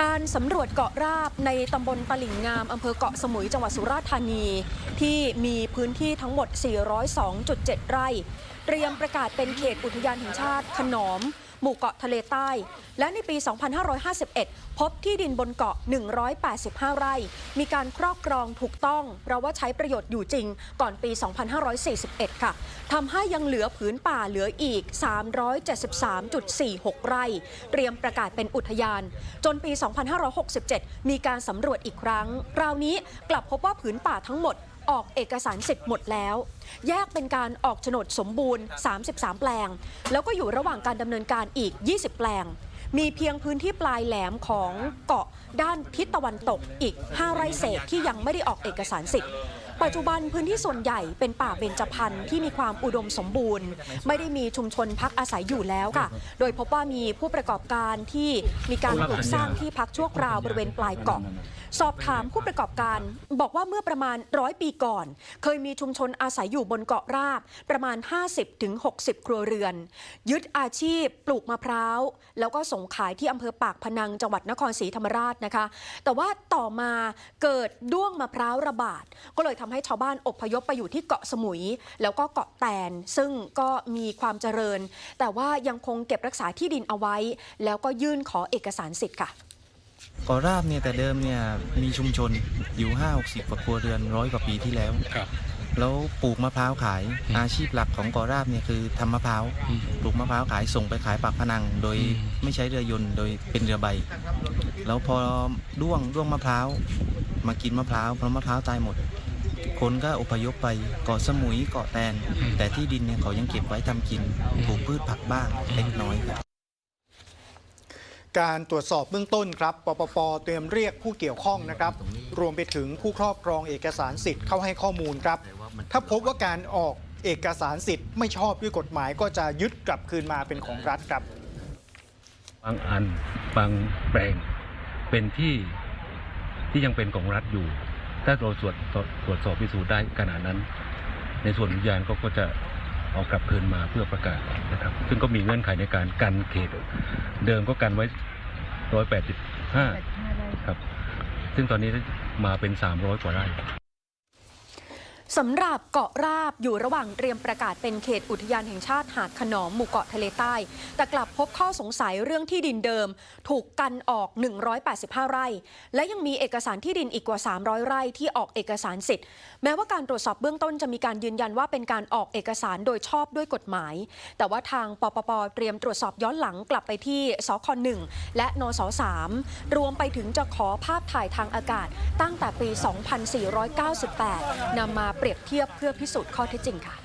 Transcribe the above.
การสำรวจเกาะราบในตำบลตลิ่งงามอำเภอเกาะสมุยจังหวัดสุราษฎร์ธานี ที่มีพื้นที่ทั้งหมด 402.7 ไร่ เตรียมประกาศเป็นเขตอุทยานแห่งชาติขนอม หมู่เกาะทะเลใต้ และในปี 2551 พบที่ดินบนเกาะ 185 ไร่ มีการครอบครองถูกต้อง เพราะว่าใช้ประโยชน์อยู่จริงก่อนปี 2541 ค่ะทำให้ยังเหลือผืนป่าเหลืออีก 373.46 ไร่ เตรียมประกาศเป็นอุทยาน จนปี 2567 มีการสำรวจอีกครั้ง คราวนี้กลับพบว่าผืนป่าทั้งหมด ออกเอกสารสิทธิ์หมดแล้ว แยกเป็นการออกโฉนดสมบูรณ์ 33 แปลง แล้วก็อยู่ระหว่างการดำเนินการอีก 20 แปลง มีเพียงพื้นที่ปลายแหลมของเกาะด้านทิศตะวันตกอีก 5 ไร่เศษที่ยังไม่ได้ออกเอกสารสิทธิ์ ปัจจุบันพื้นที่ส่วนใหญ่เป็นป่าเบญจพรรณที่มีความอุดมสมบูรณ์ ไม่ได้มีชุมชนพักอาศัยอยู่แล้วค่ะ โดยพบว่ามีผู้ประกอบการที่มีการปลูกสร้างที่พักชั่วคราวบริเวณปลายเกาะสอบถามผู้ประกอบการ บอกว่าเมื่อประมาณร้อยปีก่อน เคยมีชุมชนอาศัยอยู่บนเกาะราบประมาณ 50-60 ครัวเรือน ยึดอาชีพปลูกมะพร้าว แล้วก็ส่งขายที่อำเภอปากพนังจังหวัดนครศรีธรรมราชนะคะ แต่ว่าต่อมาเกิดด้วงมะพร้าวระบาดก็เลยทำให้ชาวบ้านอพยพไปอยู่ที่เกาะสมุย แล้วก็เกาะแตน ซึ่งก็มีความเจริญ แต่ว่ายังคงเก็บรักษาที่ดินเอาไว้ แล้วก็ยื่นขอเอกสารสิทธิ์ค่ะเกาะราบเนี่ยแต่เดิมเนี่ยมีชุมชนอยู่5 60กว่าครัวเรือนร้อยกว่าปีที่แล้วครับ แล้วปลูกมะพร้าวขายอืมอาชีพหลักของเกาะราบเนี่ยคือทำมะพร้าวอืมปลูกมะพร้าวขายส่งไปขายปากพนัง โดยอืม ไม่ใช้เรือยนต์โดยเป็นเรือใบ แล้วพอด้วงด้วงมะพร้าวมากินมะพร้าวเพราะมะพร้าวตายหมด คนก็อพยพไปเกาะสมุยเกาะแตน แต่ที่ดินเนี่ยเขายังเก็บไว้ทำกินปลูกพืชผักบ้างเล็กน้อยครับการตรวจสอบเบื้องต้นครับ ปปป เตรียมเรียกผู้เกี่ยวข้องนะครับ รวมไปถึงผู้ครอบครองเอกสารสิทธิ์เข้าให้ข้อมูลครับ ถ้าพบว่าการออกเอกสารสิทธิ์ไม่ชอบด้วยกฎหมายก็จะยึดกลับคืนมาเป็นของรัฐครับ บางอันบางแปลงเป็นที่ที่ยังเป็นของรัฐอยู่ ถ้าเราตรวจตรวจสอบพิสูจน์ได้ขนาดนั้น ในส่วนวิญญาณก็ก็จะเอากลับคืนมาเพื่อประกาศนะครับ ซึ่งก็มีเงื่อนไขในการกันเขต เดิมก็กันไว้185ครับ ซึ่งตอนนี้มาเป็น300กว่าไร่ สำหรับเกาะราบอยู่ระหว่างเตรียมประกาศเป็นเขตอุทยานแห่งชาติหาดขนอมหมู่เกาะทะเลใต้ แต่กลับพบข้อสงสัยเรื่องที่ดินเดิม ถูกกันออก 185 ไร่ และยังมีเอกสารที่ดินอีกกว่า 300 ไร่ที่ออกเอกสารสิทธิ์ แม้ว่าการตรวจสอบเบื้องต้นจะมีการยืนยันว่าเป็นการออกเอกสารโดยชอบด้วยกฎหมาย แต่ว่าทางปปปเตรียมตรวจสอบย้อนหลังกลับไปที่สค1และนส3รวมไปถึงจะขอภาพถ่ายทางอากาศตั้งแต่ปี 2498นำมาเปรียบเทียบเพื่อพิสูจน์ข้อเท็จจริงค่ะ